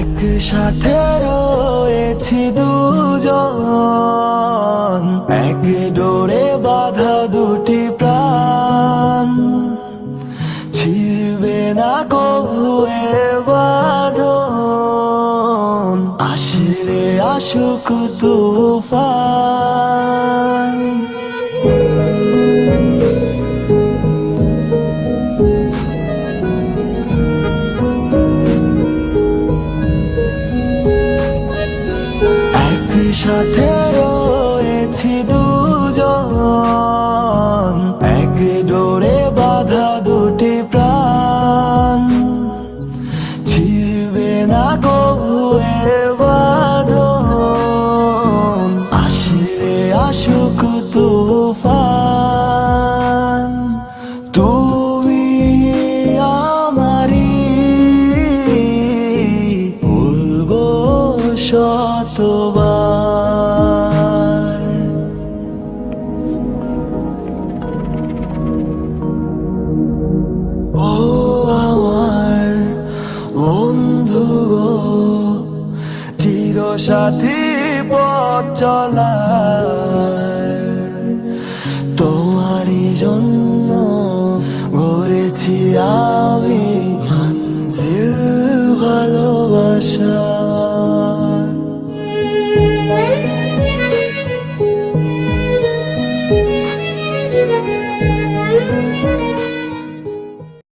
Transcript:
একসাথে রয়েছি দুজন। এক ডোরে বাধা দুটি প্রাণ। ছিড়বে না কবু এ বাঁধন। আসলে আসুক তুফান। একসাথে রয়েছি দুজন। এক ডোরে বাধা দুটি প্রাণ। ছিড়বে না কবু বাঁধন। আসলে আসুক তুফান। তুমি আমারি শতবার সাথী পথ চলার। তোমারই জন্য গড়েছি আমি ভালোবাসা।